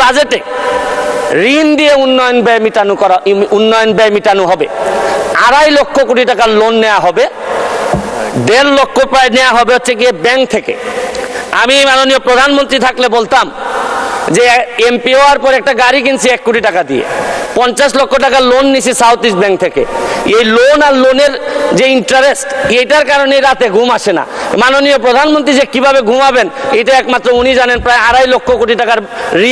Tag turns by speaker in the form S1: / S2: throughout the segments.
S1: বাজেটে। ঋণ দিয়ে উন্নয়ন ব্যয় মিটানো করা উন্নয়ন ব্যয় মিটানো হবে। আড়াই লক্ষ কোটি টাকার লোন নেওয়া হবে। দেড় লক্ষ প্রায় নেওয়া হবে হচ্ছে গিয়ে ব্যাংক থেকে। আমি মাননীয় প্রধানমন্ত্রী থাকলে বলতাম যে এমপি হওয়ার পর একটা গাড়ি কিনছি এক কোটি টাকা দিয়ে। পঞ্চাশ লক্ষ টাকা লোন নিছি সাউথ ইস্ট ব্যাংক থেকে। এই লোন আর লোনের যে ইন্টারেস্ট এটার কারণে রাতে ঘুম আসে না। মাননীয় প্রধানমন্ত্রী যে কীভাবে ঘুমাবেন এটা একমাত্র উনি জানেন প্রায় আড়াই লক্ষ কোটি টাকার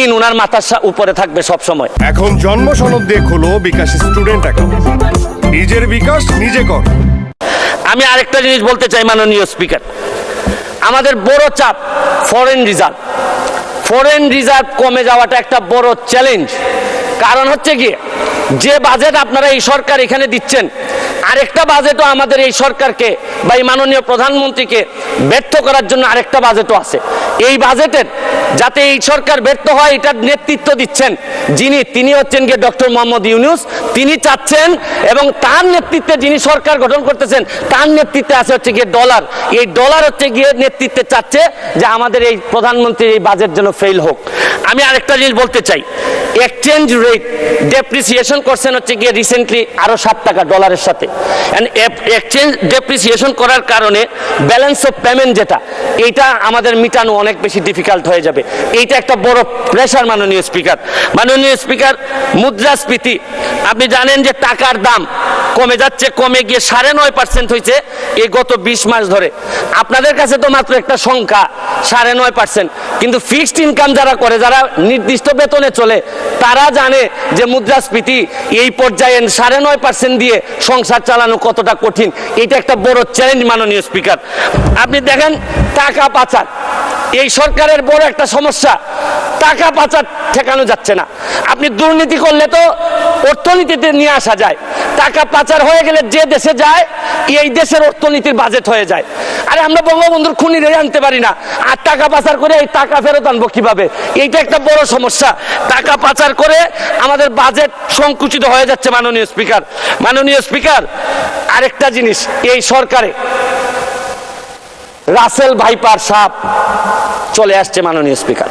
S1: ঋণ ওনার মাথার উপরে থাকবে সব সময়
S2: এখন জন্ম সনদ দিয়ে খোলো বিকাশ স্টুডেন্ট অ্যাকাউন্ট নিজের বিকাশ নিজে কর।
S1: আমি আরেকটা জিনিস বলতে চাই মাননীয় স্পিকার আমাদের বড় চাপ ফরেন রিজার্ভ ফরেন রিজার্ভ কমে যাওয়াটা একটা বড় চ্যালেঞ্জ কারণ হচ্ছে কি, যে বাজেট আপনারা এই সরকার এখানে দিচ্ছেন, আরেকটা বাজেটও আমাদের এই সরকারকে বা এই মাননীয় প্রধানমন্ত্রীকে ব্যর্থ করার জন্য আরেকটা বাজেটও আছে। এই বাজেটের যাতে এই সরকার ব্যর্থ হয়, এটার নেতৃত্ব দিচ্ছেন যিনি, তিনি হচ্ছেন গিয়ে ডক্টর মোহাম্মদ ইউনুস। তিনি চাচ্ছেন এবং তার নেতৃত্বে যিনি সরকার গঠন করতেছেন, তার নেতৃত্বে আছে হচ্ছে গিয়ে ডলার। এই ডলার হচ্ছে গিয়ে নেতৃত্বে চাচ্ছে যে আমাদের এই প্রধানমন্ত্রীর এই বাজেট যেন ফেল হোক। আমি আরেকটা জিনিস বলতে চাই এক্সচেঞ্জ রেট ডেপ্রিসিয়েশন করছেন হচ্ছে গিয়ে রিসেন্টলি আরও সাত টাকা ডলারের সাথে। এক্সচেঞ্জ ডেপ্রিসিয়েশন করার কারণে ব্যালেন্স অফ পেমেন্ট যেটা, এইটা আমাদের মিটানো অনেক বেশি ডিফিকাল্ট হয়ে যাবে। এইটা একটা বড় প্রেশার মাননীয় স্পিকার মাননীয় স্পিকার মুদ্রাস্ফীতি, আপনি জানেন যে টাকার দাম কমে যাচ্ছে, কমে গিয়ে সাড়ে নয় পার্সেন্ট হয়েছে এই গত বিশ মাস ধরে। আপনাদের কাছে তো মাত্র একটা সংখ্যা, সাড়ে নয় পার্সেন্ট কিন্তু ফিক্সড ইনকাম যারা করে, যারা নির্দিষ্ট বেতনে চলে, তারা জানে যে মুদ্রাস্ফীতি এই পর্যায়ে সাড়ে নয় পার্সেন্ট দিয়ে সংসার চালানো কতটা কঠিন। এটা একটা বড় চ্যালেঞ্জ মাননীয় স্পিকার। আপনি দেখেন, টাকা পাচার। এই সরকারের বড় একটা সমস্যা। টাকা পাচার ঠেকানো যাচ্ছে না। আপনি দুর্নীতি করলে তো অর্থনীতিতে নিয়ে আসা যায়। টাকা পাচার হয়ে গেলে যে দেশে যায়, এই দেশের অর্থনীতির বাজেট হয়ে যায়। আরে আমরা বঙ্গবন্ধুর খুনি রে আনতে পারি না। আর টাকা পাচার করে এই টাকা ফেরত আনব কীভাবে? এইটা একটা বড় সমস্যা। টাকা পাচার করে আমাদের বাজেট সংকুচিত হয়ে যাচ্ছে মাননীয় স্পিকার। মাননীয় স্পিকার, আরেকটা জিনিস, এই সরকারে রাসেল ভাইপার সাপ চলে আসছে মাননীয় স্পিকার।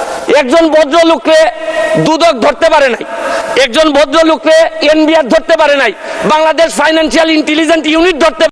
S1: একজন ভদ্রলোককে দুদক ধরতে পারে নাই, একজন ভদ্রলোককে এনবিআর ধরতে পারে নাই, বাংলাদেশ ফাইন্যান্সিয়াল ইন্টেলিজেন্ট ইউনিট ধরতে